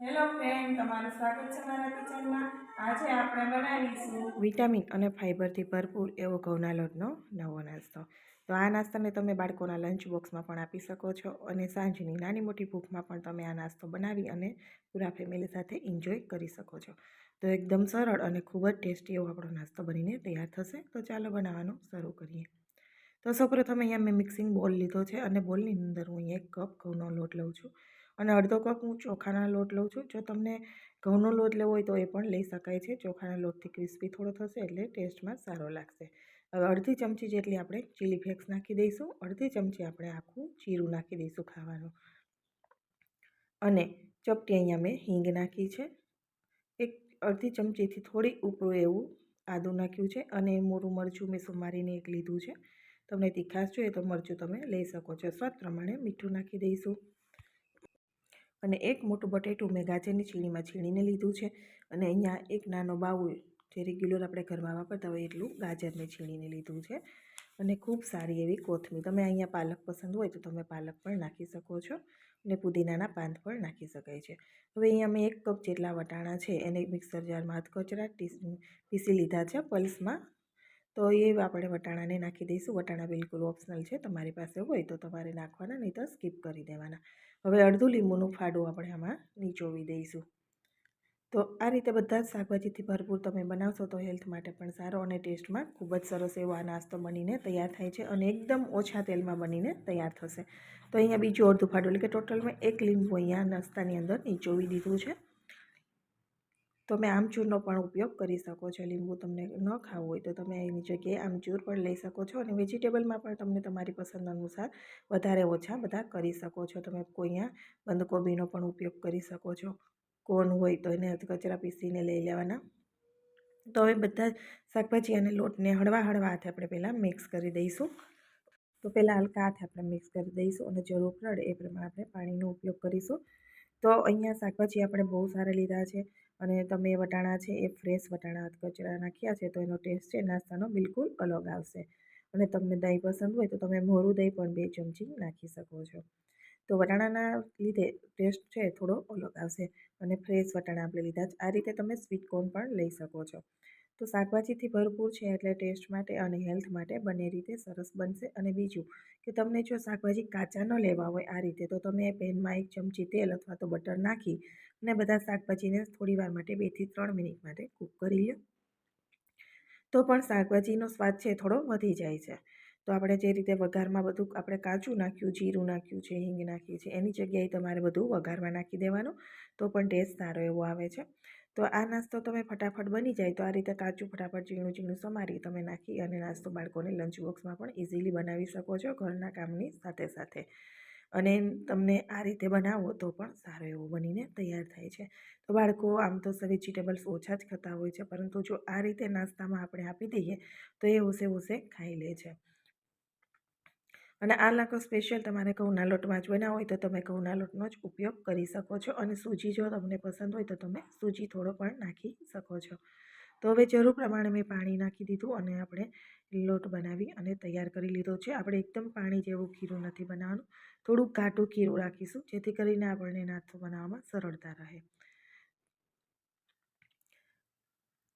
Hello friend તમારું સ્વાગત છે મારા કિચનમાં. આજે આપણે બનાવીશું વિટામિન અને ફાઇબરથી ભરપૂર એવો ઘઉંના લોટનો નવો નાસ્તો. તો આ નાસ્તાને તમે બાળકોના લંચ બોક્સમાં પણ આપી શકો છો અને સાંજની નાની મોટી ભૂખમાં પણ તમે આ નાસ્તો બનાવી અને પૂરા ફેમિલી સાથે એન્જોય કરી શકો છો. તો એકદમ સરળ અને ખૂબ જ ટેસ્ટી એવો આપણો નાસ્તો બનીને તૈયાર થશે. તો ચાલો બનાવવાનું શરૂ કરીએ. તો સૌપ્રથમ અહીંયા મેં મિક્સિંગ બોલ લીધો છે અને બોલની અંદર હું એક કપ ઘઉંનો લોટ લઉં છું. અને અડધો કપ હું ચોખાના લોટ લઉં છું. જો તમને ઘઉંનો લોટ લેવો હોય તો એ પણ લઈ શકાય છે. ચોખાના લોટથી ક્રિસ્પી થોડો થશે એટલે ટેસ્ટમાં સારો લાગશે. હવે અડધી ચમચી જેટલી આપણે ચીલી ફ્લેક્સ નાખી દઈશું. અડધી ચમચી આપણે આખું જીરું નાખી દઈશું ખાવાનું. અને ચપટી અહીંયા મેં હિંગ નાખી છે. એક અડધી ચમચીથી થોડી ઉપરું એવું આદું નાખ્યું છે અને મોરું મરચું મેં સુમારીને એક લીધું છે. તમને તીખાશ જોઈએ તો મરચું તમે લઈ શકો છો. સ્વાદ પ્રમાણે મીઠું નાખી દઈશું. અને એક મોટું બટેટું મેં ગાજરની છીણીમાં છીણીને લીધું છે. અને અહીંયા એક નાનો બાઉલ જે રેગ્યુલર આપણે ઘરમાં વાપરતા હોય એટલું ગાજર મેં છીણીને લીધું છે. અને ખૂબ સારી એવી કોથમીર. તમે અહીંયા પાલક પસંદ હોય તો તમે પાલક પણ નાખી શકો છો અને પુદીનાના પાન પણ નાખી શકાય છે. હવે અહીંયા મેં એક કપ જેટલા વટાણા છે એને મિક્સર જારમાં હથકચરા પીસી લીધા છે પલ્સમાં. તો એ આપણે વટાણાને નાખી દઈશું. વટાણા બિલકુલ ઓપ્શનલ છે. તમારી પાસે હોય તો તમારે નાખવાના, નહીં તો સ્કીપ કરી દેવાના. હવે અડધું લીંબુનું ફાડું આપણે આમાં નીચોવી દઈશું. તો આ રીતે બધા જ શાકભાજીથી ભરપૂર તમે બનાવશો તો હેલ્થ માટે પણ સારો અને ટેસ્ટમાં ખૂબ જ સરસ એવો આ નાસ્તો બનીને તૈયાર થાય છે અને એકદમ ઓછા તેલમાં બનીને તૈયાર થશે. તો અહીંયા બીજું અડધું ફાડું એટલે કે ટોટલમાં એક લીંબુ અહીંયા નાસ્તાની અંદર નીચોવી દીધું છે. તમે આમચૂરનો પણ ઉપયોગ કરી શકો છો. લીંબુ તમને ન ખાવું હોય તો તમે એની જગ્યાએ આમચૂર પણ લઈ શકો છો અને વેજીટેબલમાં પણ તમને તમારી પસંદ અનુસાર વધારે ઓછા બધા કરી શકો છો. તમે કોઈયા બંધકોબીનો પણ ઉપયોગ કરી શકો છો. કોન હોય તો એને કચરા પીસીને લઈ લેવાના. તો હવે બધા શાકભાજી અને લોટને હળવા હળવા હાથે આપણે પહેલાં મિક્સ કરી દઈશું. તો પહેલાં હલકા હાથે આપણે મિક્સ કરી દઈશું અને જરૂર પડે એ પ્રમાણે આપણે પાણીનો ઉપયોગ કરીશું. તો અહીંયા શાકભાજી આપણે બહુ સારા લીધા છે અને તમે વટાણા છે એ ફ્રેશ વટાણા કચરા નાખ્યા છે તો એનો ટેસ્ટ છે, નાસ્તાનો બિલકુલ અલગ આવશે. અને તમને દહીં પસંદ હોય તો તમે મોરું દહીં પણ બે ચમચી નાખી શકો છો. તો વટાણાના લીધે ટેસ્ટ છે થોડો અલગ આવશે અને ફ્રેશ વટાણા આપણે લીધા છે. આ રીતે તમે સ્વીટ કોર્ન પણ લઈ શકો છો. તો શાકભાજીથી ભરપૂર છે એટલે ટેસ્ટ માટે અને હેલ્થ માટે બંને રીતે સરસ બનશે. અને બીજું કે તમને જો શાકભાજી કાચા ન લેવા હોય આ રીતે, તો તમે પેનમાં એક ચમચી તેલ અથવા તો બટર નાખી અને બધા શાકભાજીને થોડી વાર માટે બેથી ત્રણ મિનિટ માટે કૂક કરી લો તો પણ શાકભાજીનો સ્વાદ છે થોડો વધી જાય છે. તો આપણે જે રીતે વઘારમાં બધું આપણે કાચું નાખ્યું, જીરું નાખ્યું છે, હિંગ નાખ્યું છે એની જગ્યાએ તમારે બધું વઘારમાં નાખી દેવાનું. તો પણ ટેસ્ટ સારો એવો આવે છે. તો આ નાસ્તો તમે ફટાફટ બની જાય તો આ રીતે કાચું ફટાફટ ઝીણું ઝીણું સમારી તમે નાખી અને નાસ્તો બાળકોને લંચ બોક્સમાં પણ ઇઝીલી બનાવી શકો છો ઘરના કામની સાથે સાથે. અને તમને આ રીતે બનાવો તો પણ સારો એવો બનીને તૈયાર થાય છે. તો બાળકો, આમ તો વેજીટેબલ્સ ઓછા જ ખાતા હોય છે, પરંતુ જો આ રીતે નાસ્તામાં આપણે આપી દઈએ તો એ હોશે હોશે ખાઈ લે છે. અને આ લાકો સ્પેશિયલ તમારે ઘઉંના લોટમાં જ બનાવો હોય તો તમે ઘઉંના લોટનો જ ઉપયોગ કરી શકો છો અને સૂજી જો તમને પસંદ હોય તો તમે સૂજી થોડો પણ નાખી શકો છો. તો હવે જરૂર પ્રમાણે મેં પાણી નાખી દીધું અને આપણે લોટ બનાવી અને તૈયાર કરી લીધો છે. આપણે એકદમ પાણી જેવું ખીરું નથી બનાવવાનું. થોડુંક ઘાટું ખીરું રાખીશું જેથી કરીને આપણને નાથું બનાવવામાં સરળતા રહે.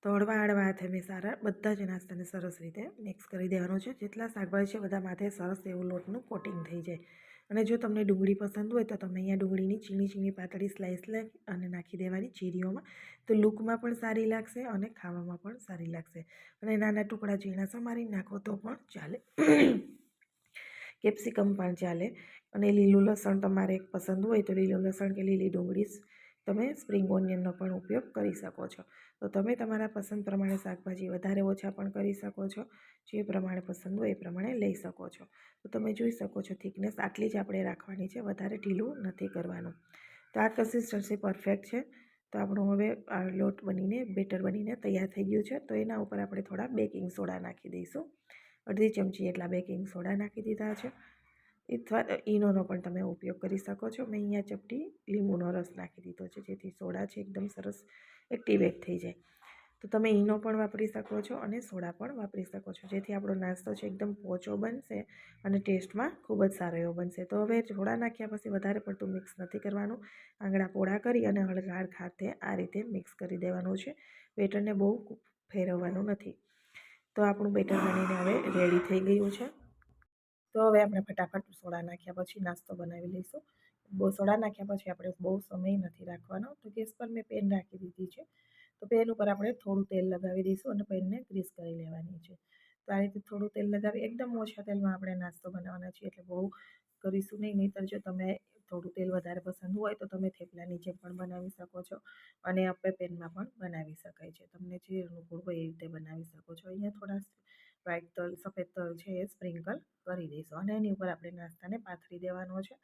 તો હળવા હળવા હાથે મેં સારા, બધા જ નાસ્તાને સરસ રીતે મિક્સ કરી દેવાનું છે. જેટલા શાકભાજી છે બધા માથે સરસ એવું લોટનું કોટિંગ થઈ જાય. અને જો તમને ડુંગળી પસંદ હોય તો તમે અહીંયા ડુંગળીની ઝીણી ઝીણી પાતળી સ્લાઇસ લઈ અને નાખી દેવાની ચીરીઓમાં. તો લૂકમાં પણ સારી લાગશે અને ખાવામાં પણ સારી લાગશે. અને નાના ટુકડા ઝીણા સમારી નાખો તો પણ ચાલે. કેપ્સિકમ પણ ચાલે. અને લીલું લસણ તમારે પસંદ હોય તો લીલું લસણ કે લીલી ડુંગળી તમે સ્પ્રિંગ ઓનિયનનો પણ ઉપયોગ કરી શકો છો. તો તમે તમારા પસંદ પ્રમાણે શાકભાજી વધારે ઓછા પણ કરી શકો છો. જે પ્રમાણે પસંદ હોય એ પ્રમાણે લઈ શકો છો. તો તમે જોઈ શકો છો થિકનેસ આટલી જ આપણે રાખવાની છે, વધારે ઢીલું નથી કરવાનું. તો આ કન્સિસ્ટન્સી પરફેક્ટ છે. તો આપણું હવે આ લોટ બનીને, બેટર બનીને તૈયાર થઈ ગયું છે. તો એના ઉપર આપણે થોડા બેકિંગ સોડા નાખી દઈશું. અડધી ચમચી એટલા બેકિંગ સોડા નાખી દીધા છે. અથવા ઈનોનો પણ તમે ઉપયોગ કરી શકો છો. મેં અહીંયા ચપટી લીંબુનો રસ નાખી દીધો છે, જેથી સોડા છે એકદમ સરસ એક્ટિવેટ થઈ જાય. તો તમે ઈનો પણ વાપરી શકો છો અને સોડા પણ વાપરી શકો છો, જેથી આપણો નાસ્તો છે એકદમ પોચો બનશે અને ટેસ્ટમાં ખૂબ જ સારો એવો બનશે. તો હવે સોડા નાખ્યા પછી વધારે પડતું મિક્સ નથી કરવાનું. આંગળા પોળા કરી અને હળગાળ ખાતે આ રીતે મિક્સ કરી દેવાનું છે. બેટરને બહુ ફેરવવાનું નથી. તો આપણું બેટર બનીને હવે રેડી થઈ ગયું છે. તો હવે આપણે ફટાફટ સોડા નાખ્યા પછી નાસ્તો બનાવી લઈશું. બહુ સોડા નાખ્યા પછી આપણે બહુ સમય નથી રાખવાનો. તો ગેસ પર મેં પેન રાખી દીધી છે. તો પેન ઉપર આપણે થોડું તેલ લગાવી દઈશું અને પેનને ગ્રીસ કરી લેવાની છે. તો આ રીતે થોડું તેલ લગાવી, એકદમ ઓછા તેલમાં આપણે નાસ્તો બનાવવાના છીએ એટલે બહુ કરીશું નહીં. નહીંતર જો તમે થોડું તેલ વધારે પસંદ હોય તો તમે થેપલા નીચે પણ બનાવી શકો છો અને અપે પેનમાં પણ બનાવી શકાય છે. તમને જે અનુકૂળ હોય એ રીતે બનાવી શકો છો. અહીંયા થોડા વ્હાઈટ તલ સફેદ તલ છે એ સ્પ્રિંકલ કરી દઈશું. અને એની ઉપર આપણે નાસ્તાને પાથરી દેવાનો છે.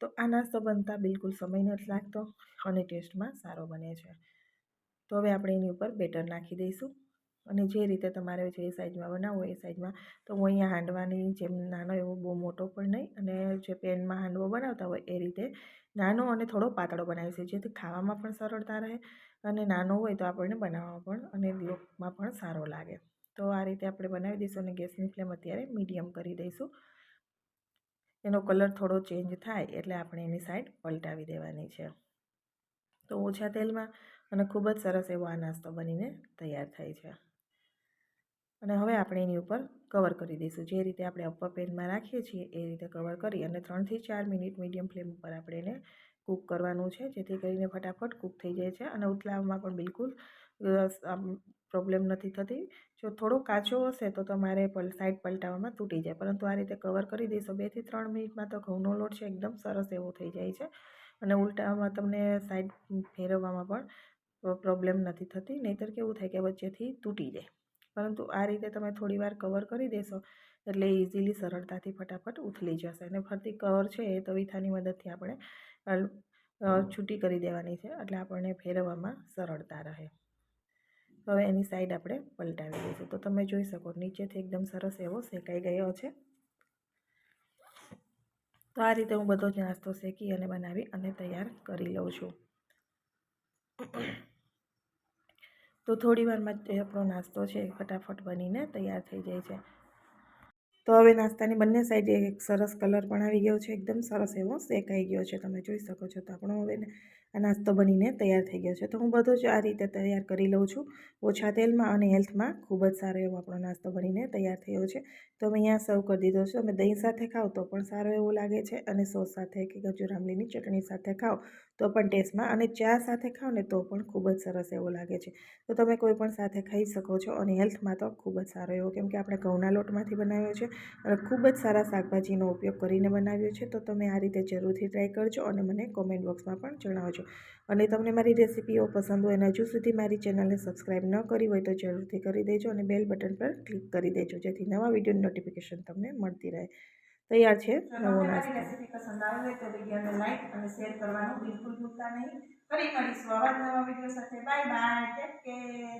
તો આ નાસ્તો બનતા બિલકુલ સમય નથી લાગતો અને ટેસ્ટમાં સારો બને છે. તો હવે આપણે એની ઉપર બેટર નાખી દઈશું. અને જે રીતે તમારે જે સાઇઝમાં બનાવવો એ સાઇઝમાં તો હું અહીંયા હાંડવાની જેમ નાનો એવો બહુ મોટો પણ નહીં. અને જે પેનમાં હાંડવો બનાવતા હોય એ રીતે નાનો અને થોડો પાતળો બનાવીશું જેથી ખાવામાં પણ સરળતા રહે અને નાનો હોય તો આપણને બનાવવામાં પણ અને લોકમાં પણ સારો લાગે. તો આ રીતે આપણે બનાવી દઈશું અને ગેસની ફ્લેમ અત્યારે મીડિયમ કરી દઈશું. એનો કલર થોડો ચેન્જ થાય એટલે આપણે એની સાઈડ પલટાવી દેવાની છે. તો ઓછા તેલમાં અને ખૂબ જ સરસ એવો આ નાસ્તો બનીને તૈયાર થાય છે. અને હવે આપણે એની ઉપર કવર કરી દઈશું. જે રીતે આપણે અપર પેનમાં રાખીએ છીએ એ રીતે કવર કરી અને ત્રણથી ચાર મિનિટ મીડિયમ ફ્લેમ ઉપર આપણે એને કૂક કરવાનું છે, જેથી કરીને ફટાફટ કૂક થઈ જાય છે અને ઉથલાવવામાં પણ બિલકુલ પ્રોબ્લેમ નથી થતી. જો થોડો કાચો હશે તો તમારે સાઈડ પલટાવવામાં તૂટી જાય. પરંતુ આ રીતે કવર કરી દઈશું બેથી ત્રણ મિનિટમાં તો ઘઉંનો લોટ છે એકદમ સરસ એવો થઈ જાય છે. અને ઉલટામાં તમને સાઈડ ફેરવવામાં પણ પ્રોબ્લેમ નથી થતી. નહીંતર કેવું થાય કે વચ્ચેથી તૂટી જાય. પરંતુ આ રીતે તમે થોડીવાર કવર કરી દેશો એટલે ઇઝીલી સરળતાથી ફટાફટ ઉથલી જશે. અને ફરતી કવર છે એ તવીથાની મદદથી આપણે છૂટી કરી દેવાની છે એટલે આપણને ફેરવવામાં સરળતા રહે. હવે એની સાઈડ આપણે પલટાવી દઈશું. તો તમે જોઈ શકો નીચેથી એકદમ સરસ એવો શેકાઈ ગયો છે. તો આ રીતે હું બધો જ નાસ્તો શેકી અને બનાવી અને તૈયાર કરી લઉં છું. તો થોડી વારમાં જે આપણો નાસ્તો છે ફટાફટ બનીને તૈયાર થઈ જાય છે. તો હવે નાસ્તાની બંને સાઈડ એક સરસ કલર પણ આવી ગયો છે. એકદમ સરસ એવો શેકાઈ ગયો છે. તમે જોઈ શકો છો તો આપણો હવે આ નાસ્તો બનીને તૈયાર થઈ ગયો છે. તો હું બધો જ આ રીતે તૈયાર કરી લઉં છું. ઓછા તેલમાં અને હેલ્થમાં ખૂબ જ સારો એવો આપણો નાસ્તો બનીને તૈયાર થયો છે. તો મેં અહીંયા સર્વ કરી દીધો છે. અમે દહીં સાથે ખાવ તો પણ સારો એવો લાગે છે અને સોસ સાથે કે ગજુ આંબલીની ચટણી સાથે ખાઓ તો પણ ટેસ્ટમાં અને ચા સાથે ખાઓ ને તો પણ ખૂબ જ સરસ એવો લાગે છે. તો તમે કોઈ પણ સાથે ખાઈ શકો છો અને હેલ્થમાં તો ખૂબ જ સારો એવો, કેમ કે આપણે ઘઉંના લોટમાંથી બનાવ્યો છે અને ખૂબ જ સારા શાકભાજીનો ઉપયોગ કરીને બનાવ્યો છે. તો તમે આ રીતે જરૂરથી ટ્રાય કરજો અને મને કોમેન્ટ બોક્સમાં પણ જણાવજો. અને તમને મારી રેસિપીઓ પસંદ હોય અને હજુ સુધી મારી ચેનલને સબસ્ક્રાઈબ ન કરી હોય તો જરૂરથી કરી દેજો અને બેલ બટન પર ક્લિક કરી દેજો જેથી નવા વિડીયોની નોટિફિકેશન તમને મળતી રહે. તૈયાર છે નવો નાસ્તો. રેસીપી પસંદ આવે હોય તો વિડીયોને લાઈક અને શેર કરવાનું બિલકુલ ભૂલતા નહીં. ફરી મળીશું આવા નવા વીડિયો સાથે. Bye bye. Take care.